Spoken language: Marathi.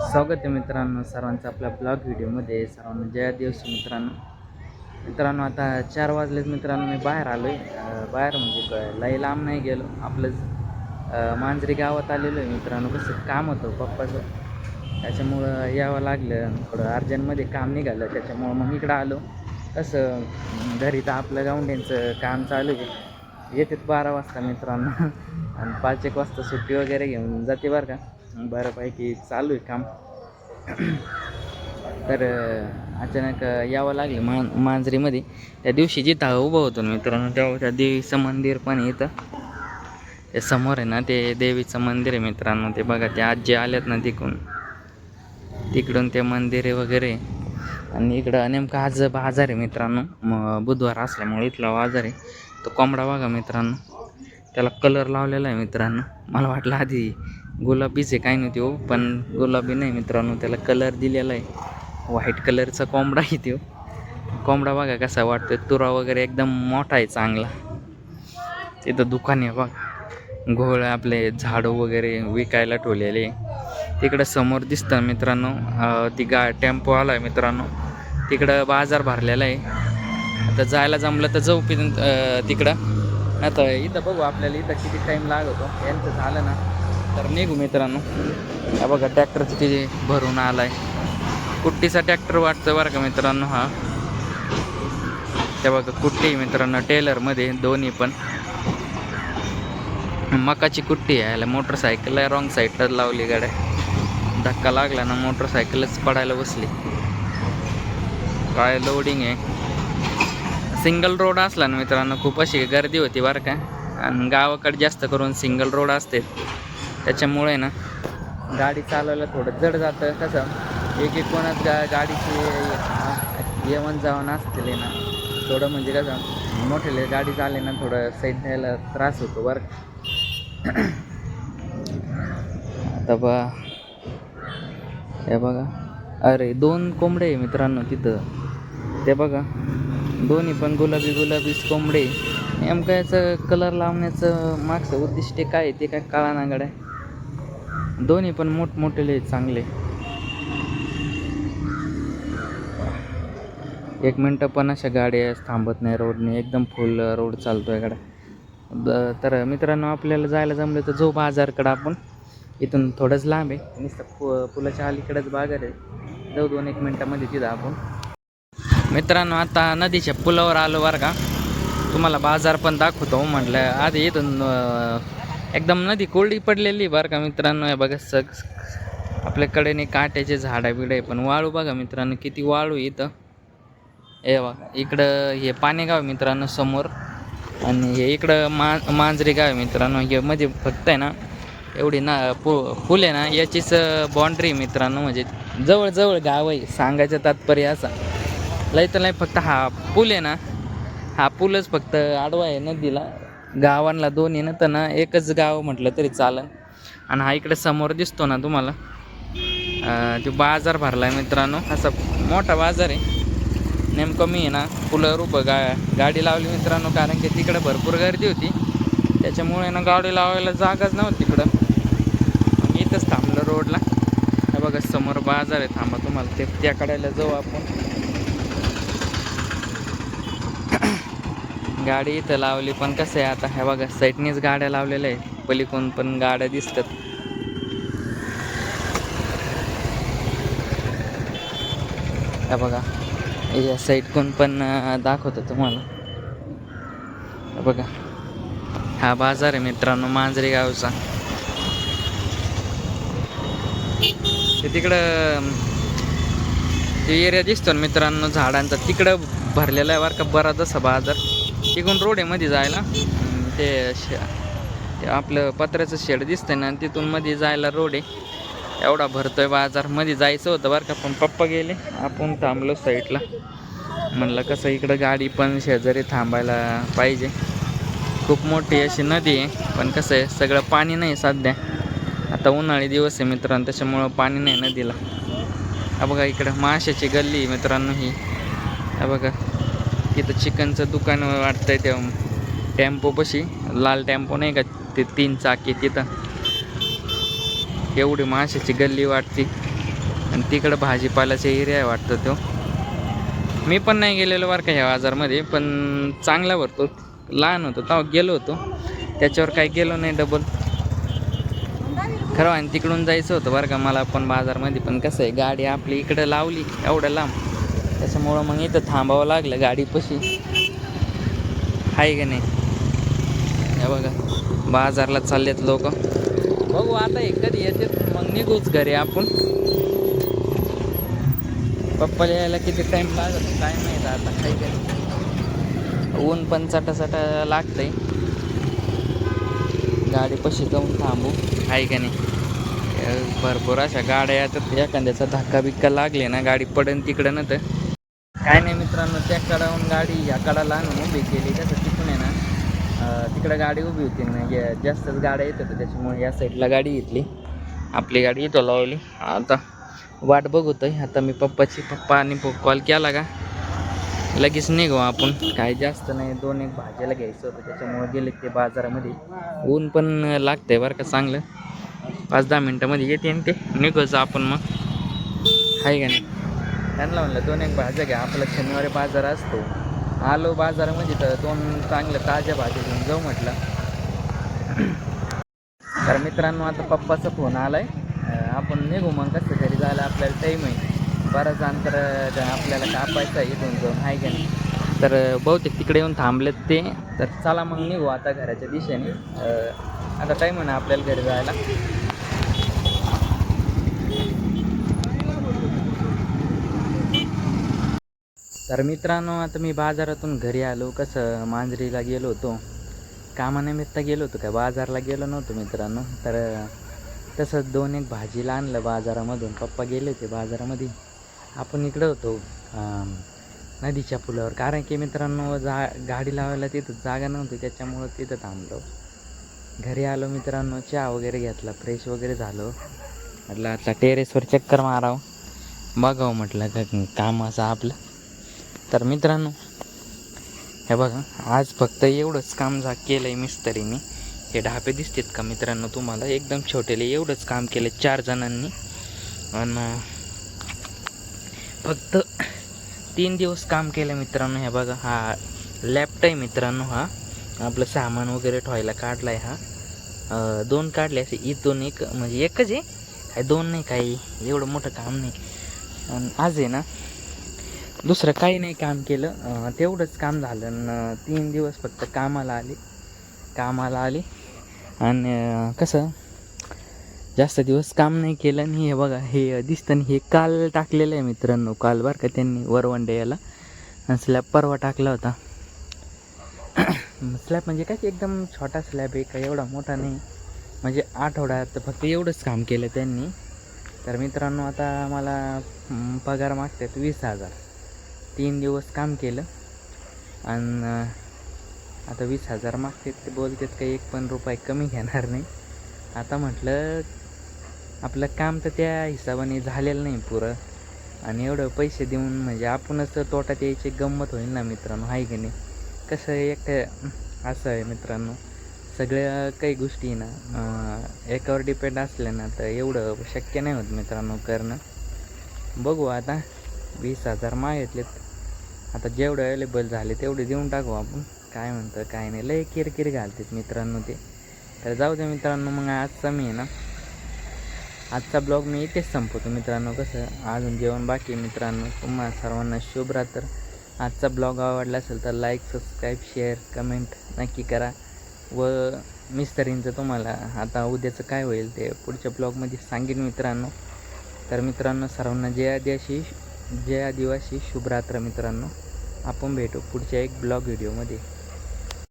स्वागत आहे मित्रांनो सर्वांचं आपल्या ब्लॉग व्हिडिओमध्ये. सर्वांना जया मित्रांनो. मित्रांनो आता चार वाजलेत मित्रांनो मी बाहेर आलो आहे बाहेर म्हणजे लई लांब नाही गेलो. आपलंच मांजरी गावात आलेलो आहे मित्रांनो. कसं काम होतं पप्पाचं. त्याच्यामुळं यावं लागलं. थोडं अर्जंटमध्ये काम निघालं. त्याच्यामुळं मग इकडं आलो. कसं घरी तर आपलं गावंड्यांचं काम चालू आहे. येतात बारा वाजता मित्रांनो. आणि पाच एक वाजता सुट्टी वगैरे घेऊन जाते बरं का. बऱ्यापैकी चालू आहे काम. तर अचानक यावं लागलं मा मांजरीमध्ये. त्या दिवशी जिथं उभं होतो ना मित्रांनो तेव्हा त्या देवीचं मंदिर पण येतं इथं. ते समोर आहे ना ते देवीचं मंदिर आहे मित्रांनो ते बघा ते आजी आल्यात ना तिकडून. तिकडून ते मंदिर आहे वगैरे. आणि इकडं नेमकं आज बाजार आहे मित्रांनो. म बुधवार असल्यामुळे इथला बाजार आहे. तो कोंबडा बघा मित्रांनो. त्याला कलर लावलेला आहे मित्रांनो. मला वाटलं आधी गुलाबीच आहे काही नव्हती हो पण गुलाबी नाही मित्रांनो त्याला कलर दिलेला आहे. व्हाईट कलरचा कोंबडा आहे तो कोंबडा बघा कसा वाटतो तुरा वगैरे एकदम मोठा आहे चांगला. तिथं दुकान आहे बघ. घोळ आपले झाडं वगैरे विकायला ठेवलेले तिकडं समोर दिसतं मित्रांनो ती गा टेम्पो आला आहे मित्रांनो. तिकडं बाजार भरलेला आहे. आता जायला जमलं तर जाऊ पिन तिकडं. आता इथं बघू आपल्याला इथं किती टाईम लागतो. यांचं झालं ना. तर निघू मित्रांनो. हा बघा ट्रॅक्टरचं तिथे भरून आला आहे कुट्टीचा ट्रॅक्टर वाटतं बरं का मित्रांनो हा. त्या बघा कुट्टी मित्रांनो टेलरमध्ये दोन्ही पण. मकाची कुट्टी आहे मोटरसायकल आहे रॉंग साईडला लावली गाड्या. धक्का लागला ना मोटरसायकलच पडायला बसली. काय लोडिंग आहे. सिंगल रोड असला ना मित्रांनो खूप अशी गर्दी होती बरं का. आणि गावाकडे जास्त करून सिंगल रोड असते. त्याच्यामुळे ना गाडी चालवायला थोडं जड जातं. कसं एक एक कोणाच गा गाडीची येवण जावण असतील ना थोडं म्हणजे कसं मोठे गाडी चालले ना थोडं साईड द्यायला त्रास होतो बरं आता बा हे बघा. अरे दोन कोंबडे आहे मित्रांनो तिथं. ते बघा दोन्ही पण गुलाबी गुलाबीच कोंबडे. नेमकं याचं कलर लावण्याचं मागचं उद्दिष्ट काय आहे ते काय काळा ना आहे दोन्ही पण मोठमोठेले चांगले. एक मिनटं पण अशा गाड्या थांबत नाही रोडने एकदम फुल रोड चालतो आहे गाड्या तर मित्रांनो आपल्याला जायला जमलं तर जो बाजारकडं आपण. इथून थोडंच लांब आहे. नुसतं पु पुलाच्या अलीकडंच बाजार आहे. जाऊ दोन एक मिनटामध्ये तिथं आपण. मित्रांनो आता नदीच्या पुलावर आलो बरं का. तुम्हाला बाजार पण दाखवतो म्हटलं आधी इथून एकदम नदी कोरडी पडलेली बरं का मित्रांनो. हे बघा सग आपल्याकडे नाही काट्याचे झाडं बिडं पण वाळू बघा मित्रांनो किती वाळू इथं. हे बघा इकडं हे पाणेगाव आहे मित्रांनो समोर. आणि हे इकडं मा मांजरी गाव आहे मित्रांनो. हे म्हणजे फक्त आहे ना एवढी ना पु फुल आहे ना याचीच बाँड्री मित्रांनो. म्हणजे जवळजवळ गाव आहे सांगायचं तात्पर्य असा. लय तर लय फक्त हा पूल आहे ना हा पूलच फक्त आडवा आहे नदीला. गावांना दोन आहे ना तर ना एकच गाव म्हटलं तरी चालन आणि हा इकडे समोर दिसतो ना तुम्हाला. तो बाजार भरला आहे मित्रांनो. असा मोठा बाजार आहे. नेमकं मी आहे ना पुलावर उभं गा गाडी लावली मित्रांनो कारण की तिकडं भरपूर गर्दी होती. त्याच्यामुळे ना गाडी लावायला जागाच नव्हती तिकडं. इथंच थांबलं रोडला. हे बघा समोर बाजार आहे. थांबा तुम्हाला ते त्या कडायला जाऊ आपण. गाडी इथं लावली पण कसं आहे आता? हे बघा साईडनीच गाड्या लावलेल्या आहे पलीकडून पण गाड्या दिसतात. हे बघा या साईडकून पण दाखवतो तुम्हाला. बघा हा बाजार आहे मित्रांनो मांजरी गावचा. ते तिकडं ते एरिया दिसतो ना मित्रांनो झाडांचा. तिकडं भरलेला आहे बरं का बराच असा बाजार. तिकडून रोड आहे मध्ये जायला. ते शे ते आपलं पत्र्याचं शेड दिसतंय ना तिथून मध्ये जायला रोड आहे. एवढा भरतोय बाजार. मध्ये जायचं होतं बरं का पण पप्पा गेले. आपण थांबलो साईडला म्हणलं कसं इकडं गाडी पण शेजारी थांबायला पाहिजे. खूप मोठी अशी नदी आहे पण कसं आहे सगळं पाणी नाही सध्या. आता उन्हाळी दिवस आहे मित्रांनो त्याच्यामुळं पाणी नाही नदीला. बघा इकडं माशाची गल्ली मित्रांनो ही बघा. तिथं इथं चिकनचं दुकान वाटतंय त्या टेम्पोपाशी. लाल टेम्पो नाही का? ते तीन चाकी तिथं एवढी माशाची गल्ली वाटते. आणि तिकडं भाजीपाल्याचा एरिया वाटतो तो. मी पण नाही गेलेलो बरं का ह्या बाजारमध्ये पण चांगला भरतो. लहान होतो तेव्हा गेलो होतो. त्याच्यावर काही गेलो नाही डबल खरं आणि तिकडून जायचं होतं बरं का मला पण बाजारमध्ये. पण कसं आहे गाडी आपली इकडं लावली एवढं लांब. त्याच्यामुळं मग इथं थांबावं लागलं गाडीपाशी. आहे का नाही? हे बघा बाजारला चाललेत लोक. बघू आता हे येते मग निघूच घरी आपण. पप्पाला यायला किती टाईम लागत काय माहीत आता काही काय ऊन पण चटाचटा लागतंय. गाडी पशी जाऊन थांबू. आहे का नाही? भरपूर अशा गाड्या येतात एखाद्याचा धक्का बिक्का लागले ना गाडी पडन तिकडं ना तर काय नाही मित्रांनो त्या कडावून गाडी या कडाला आणून उभी केली. कसं तिथून आहे ना तिकडं गाडी उभी होती ना या- म्हणजे जास्तच गाड्या येत होत्या. त्याच्यामुळे या साईडला गाडी घेतली. आपली गाडी इथं लावली. आता वाट बघतोय. आता मी पप्पाची पप्पा आणि कॉल केला का? लगेच निघू आपण. काय जास्त नाही. दोन एक भाज्याला घ्यायचं होतं. त्याच्यामुळे गेले ते बाजारामध्ये. ऊन पण लागतंय बरं का चांगलं. पाच दहा मिनटामध्ये येते आणि ते निघायचं आपण मग. आहे का नाही? त्यांना म्हणलं दोन एक भाज्या घ्या. आपला शनिवारी बाजार असतो. आलो बाजारामध्ये तर दोन चांगल्या ताज्या भाज्या घेऊन जाऊ म्हटलं. तर मित्रांनो आता पप्पाचा फोन आलाय. आपण निघू मग कसं घरी जायला आपल्याला टाईम आहे. बरंच अंतर आपल्याला कापायचं आहे इथून जाऊन आहे का नाही? तर बहुतेक तिकडे येऊन थांबलेत ते. तर चला मग निघू आता घराच्या दिशेने. आता टाईम आहे ना आपल्याला घरी जायला? तर मित्रांनो आता मी बाजारातून घरी आलो. कसं मांजरीला गेलो होतो. कामानिमित्त गेलो होतो काय? बाजारला गेलो नव्हतो मित्रांनो. तर तसंच दोन एक भाजीला आणलं बाजारामधून. पप्पा गेले होते बाजारामध्ये. आपण इकडं होतो नदीच्या पुलावर. कारण की मित्रांनो जा गाडी लावायला तिथं जागा नव्हती. त्याच्यामुळं तिथं थांबलो. घरी आलो मित्रांनो चहा वगैरे घेतला. फ्रेश वगैरे झालो. म्हटलं आता टेरेसवर चक्कर मारावं. बघावं म्हटलं का काम असं आपलं. तर मित्रांनो हे बघा आज फक्त एवढंच काम जा केलं आहे मिस्त्रीने हे ढापे दिसतात का मित्रांनो तुम्हाला? एकदम छोटेले एवढंच काम केलं चार जणांनी. आणि फक्त तीन दिवस काम केलं मित्रांनो हे बघा हा लॅपटॉप आहे मित्रांनो हा. आपलं सामान वगैरे ठेवायला काढला आहे हा दोन काढले असे इथून एक म्हणजे एकच आहे? काय दोन नाही काही एवढं मोठं काम नाही. आणि आज आहे ना दुसरं काही नाही काम केलं. तेवढंच काम झालं. आणि तीन दिवस फक्त कामाला आले. कामाला आले. आणि कसं जास्त दिवस काम नाही केलं. आणि हे बघा हे दिसतं हे काल टाकलेलं आहे मित्रांनो. काल बरं का त्यांनी वरवंडे याला. आणि स्लॅब परवा टाकला होता. स्लॅब म्हणजे काय एकदम छोटा स्लॅब आहे का एवढा मोठा नाही. म्हणजे आठवड्यात फक्त एवढंच काम केलं त्यांनी. तर मित्रांनो आता मला पगार मागतात वीस हजार. तीन दिवस काम केलं. आणि आता वीस हजार मागतात ते बोलतात काही एक पण रुपये कमी घेणार नाही. आता म्हटलं आपलं काम तर त्या हिशोबाने झालेलं नाही पुरं. आणि एवढं पैसे देऊन म्हणजे आपणच तोटात यायची गंमत होईल ना मित्रांनो आहे की नाही? कसं आहे एकटं असं आहे मित्रांनो. सगळ्या काही गोष्टी ना एकावर डिपेंड असल्या ना तर एवढं शक्य नाही होत मित्रांनो करणं. बघू आता. वीस हजार मागितलेत. आता जेवढे अवेलेबल झाले तेवढे देऊन टाकू आपण. काय म्हणतं काय नाही. लय किरकिर घालतात मित्रांनो ते. तर जाऊ दे मित्रांनो मग आजचा मी आहे ना आजचा ब्लॉग मी इथेच संपवतो मित्रांनो. कसं अजून जेवण बाकी मित्रांनो. तुम्हाला सर्वांना शुभरात्र आजचा ब्लॉग आवडला असेल तर लाईक सबस्क्राईब शेअर कमेंट नक्की करा. व मिस्तरींचं तुम्हाला आता उद्याचं काय होईल ते पुढच्या ब्लॉगमध्ये सांगेन मित्रांनो. तर मित्रांनो सर्वांना जय आदिवासी. जय आदिवासी शुभरात्र मित्रांनो. आपण भेटू पुढच्या एक ब्लॉग व्हिडिओमध्ये.